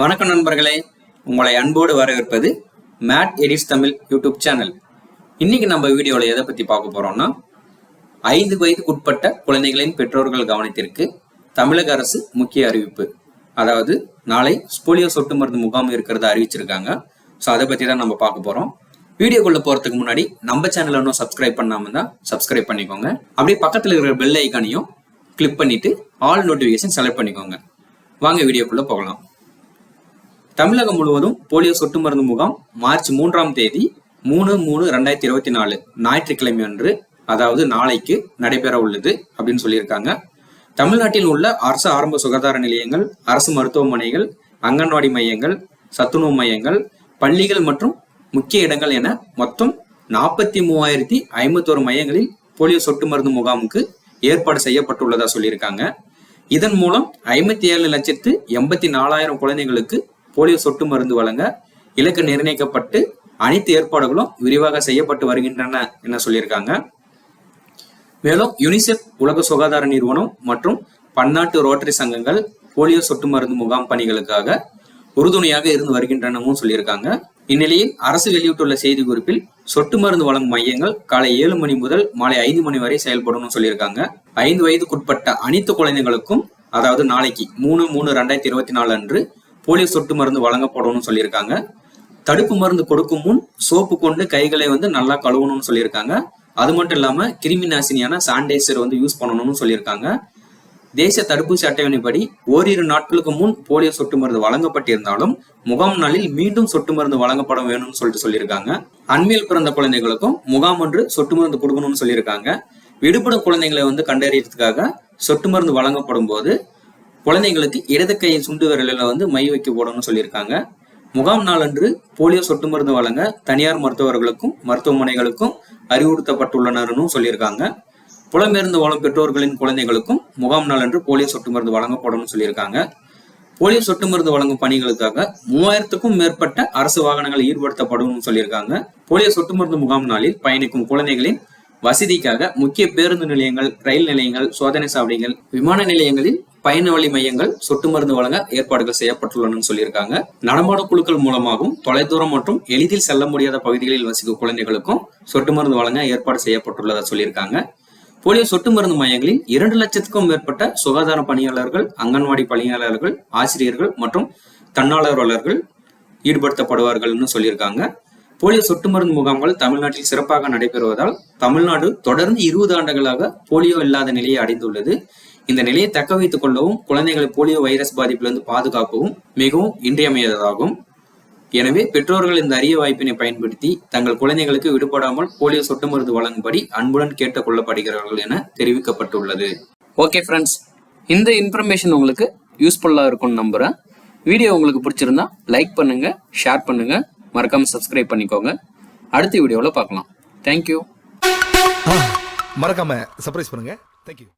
வணக்கம் நண்பர்களே. உங்களை அன்போடு வரவேற்பது mad edits Tamil YouTube channel இன்னைக்கு நம்ம வீடியோவில் எதை பற்றி பார்க்க போறோம்னா ஐந்து வயதுக்குட்பட்ட குழந்தைகளின் பெற்றோர்கள் கவனத்திற்கு தமிழக அரசு முக்கிய அறிவிப்பு. அதாவது நாளை ஸ்போலியோ சொட்டு மருந்து முகாம் இருக்கிறத அறிவிச்சிருக்காங்க. ஸோ அதை பற்றி தான் நம்ம பார்க்க போகிறோம் வீடியோக்குள்ள போகிறதுக்கு முன்னாடி நம்ம சேனலை இன்னும் சப்ஸ்கிரைப் பண்ணாமல் தான் சப்ஸ்கிரைப் பண்ணிக்கோங்க. அப்படியே பக்கத்தில் இருக்கிற பெல் ஐக்கானையும் கிளிக் பண்ணிட்டு ஆல் நோட்டிஃபிகேஷன் செலக்ட் பண்ணிக்கோங்க. வாங்க வீடியோக்குள்ளே போகலாம். தமிழகம் முழுவதும் போலியோ சொட்டு மருந்து முகாம் மார்ச் மூன்றாம் தேதி மூணு மூணு ரெண்டாயிரத்தி இருபத்தி நாலு ஞாயிற்றுக்கிழமை அன்று அதாவது நாளைக்கு நடைபெற உள்ளது அப்படின்னு சொல்லியிருக்காங்க. தமிழ்நாட்டில் உள்ள அரசு ஆரம்ப சுகாதார நிலையங்கள் அரசு மருத்துவமனைகள் அங்கன்வாடி மையங்கள் சத்துணவு மையங்கள் பள்ளிகள் மற்றும் முக்கிய இடங்கள் என மொத்தம் நாற்பத்தி மூவாயிரத்தி ஐம்பத்தோரு மையங்களில் போலியோ சொட்டு மருந்து முகாமுக்கு ஏற்பாடு செய்யப்பட்டுள்ளதா சொல்லியிருக்காங்க. இதன் மூலம் ஐம்பத்தி ஏழு லட்சத்து எண்பத்தி நாலாயிரம் குழந்தைகளுக்கு போலியோ சொட்டு மருந்து வழங்க இலக்கு நிர்ணயிக்கப்பட்டு அனைத்து ஏற்பாடுகளும் விரிவாக செய்யப்பட்டு வருகின்றன என சொல்லியிருக்காங்க. மேலும் யுனிசெஃப் உலக சுகாதார நிறுவனம் மற்றும் பன்னாட்டு ரோட்டரி சங்கங்கள் போலியோ சொட்டு மருந்து முகாம் பணிகளுக்காக உறுதுணையாக இருந்து வருகின்றனவும் சொல்லியிருக்காங்க. இந்நிலையில் அரசு வெளியிட்டுள்ள செய்தி குறிப்பில் சொட்டு மருந்து வழங்கும் மையங்கள் காலை ஏழு மணி முதல் மாலை ஐந்து மணி வரை செயல்படும் சொல்லியிருக்காங்க. ஐந்து வயதுக்குட்பட்ட அனைத்து குழந்தைகளுக்கும் அதாவது நாளைக்கு மூணு மூணு ரெண்டாயிரத்தி இருபத்தி நாலு அன்று போலியோ சொட்டு மருந்து வழங்கப்படணும்னு சொல்லியிருக்காங்க. தடுப்பு மருந்து கொடுக்கும் முன் சோப்பு கொண்டு கைகளை வந்து நல்லா கழுவணும்னு சொல்லியிருக்காங்க. அது மட்டும் இல்லாம கிருமி நாசினியான சானிடைசர் வந்து யூஸ் பண்ணணும்னு சொல்லியிருக்காங்க. தேசிய தடுப்பூசி அட்டவணைப்படி ஓரிரு நாட்களுக்கு முன் போலியோ சொட்டு மருந்து வழங்கப்பட்டிருந்தாலும் முகாம் நாளில் மீண்டும் சொட்டு மருந்து வழங்கப்பட வேணும்னு சொல்லிட்டு சொல்லியிருக்காங்க. அண்மையில் பிறந்த குழந்தைகளுக்கும் முகாம் ஒன்று சொட்டு மருந்து கொடுக்கணும்னு சொல்லியிருக்காங்க. விடுபடும் குழந்தைங்களை வந்து கண்டறியறதுக்காக சொட்டு மருந்து வழங்கப்படும் போது குழந்தைங்களுக்கு இடது கை சுண்டு விரலில் வந்து மை வைக்க போடணும்னு சொல்லியிருக்காங்க. முகாம் நாளன்று போலியோ சொட்டு மருந்து வழங்க தனியார் மருத்துவர்களுக்கும் மருத்துவமனைகளுக்கும் அறிவுறுத்தப்பட்டுள்ளனர்னு சொல்லியிருக்காங்க. புலம்பெயர்ந்து வாழும் பெற்றோர்களின் குழந்தைகளுக்கும் முகாம் நாளன்று போலியோ சொட்டு மருந்து வழங்கப்படணும்னு சொல்லியிருக்காங்க. போலியோ சொட்டு மருந்து வழங்கும் பணிகளுக்காக மூவாயிரத்துக்கும் மேற்பட்ட அரசு வாகனங்கள் ஈடுபடுத்தப்படும் சொல்லியிருக்காங்க. போலியோ சொட்டு மருந்து முகாம் நாளில் பயணிக்கும் குழந்தைகளின் வசதிக்காக முக்கிய பேருந்து நிலையங்கள் ரயில் நிலையங்கள் சோதனை சாவடிகள் விமான நிலையங்களில் பயண வழி மையங்கள் சொட்டு மருந்து வழங்க ஏற்பாடுகள் செய்யப்பட்டுள்ளன சொல்லியிருக்காங்க. நடமாடும் குழுக்கள் மூலமாகவும் தொலைதூரம் மற்றும் எளிதில் செல்ல முடியாத பகுதிகளில் வசிக்கும் குழந்தைகளுக்கும் சொட்டு மருந்து வழங்க ஏற்பாடு செய்யப்பட்டுள்ளதா சொல்லியிருக்காங்க. போலியோ சொட்டு மருந்து மையங்களில் இரண்டு லட்சத்துக்கும் மேற்பட்ட சுகாதார பணியாளர்கள் அங்கன்வாடி பணியாளர்கள் ஆசிரியர்கள் மற்றும் தன்னார்வலர்கள் ஈடுபடுத்தப்படுவார்கள்னு சொல்லியிருக்காங்க. போலியோ சொட்டு மருந்து முகாம்கள் தமிழ்நாட்டில் சிறப்பாக நடைபெறுவதால் தமிழ்நாடு தொடர்ந்து இருபது ஆண்டுகளாக போலியோ இல்லாத நிலையை அடைந்துள்ளது. இந்த நிலையை தக்க வைத்துக் கொள்ளவும் குழந்தைகளை போலியோ வைரஸ் பாதிப்பிலிருந்து பாதுகாக்கவும் மிகவும் இன்றியமையாததாகும். எனவே பெற்றோர்கள் இந்த அரிய வாய்ப்பினை பயன்படுத்தி தங்கள் குழந்தைகளுக்கு விடுபடாமல் போலியோ சொட்டு மருந்து வழங்கும்படி அன்புடன் கேட்டுக் கொள்ளப்படுகிறார்கள் என தெரிவிக்கப்பட்டுள்ளது. ஓகே ஃப்ரெண்ட்ஸ் இந்த இன்ஃபர்மேஷன் உங்களுக்கு யூஸ்ஃபுல்லாக இருக்கும்னு நம்புகிறேன் வீடியோ உங்களுக்கு பிடிச்சிருந்தா லைக் பண்ணுங்க ஷேர் பண்ணுங்க. மறக்காம சப்ஸ்கிரைப் பண்ணிக்கோங்க. அடுத்த வீடியோவில் பார்க்கலாம். தேங்க்யூ மறக்காம சர்ப்ரைஸ் பண்ணுங்க. தேங்க்யூ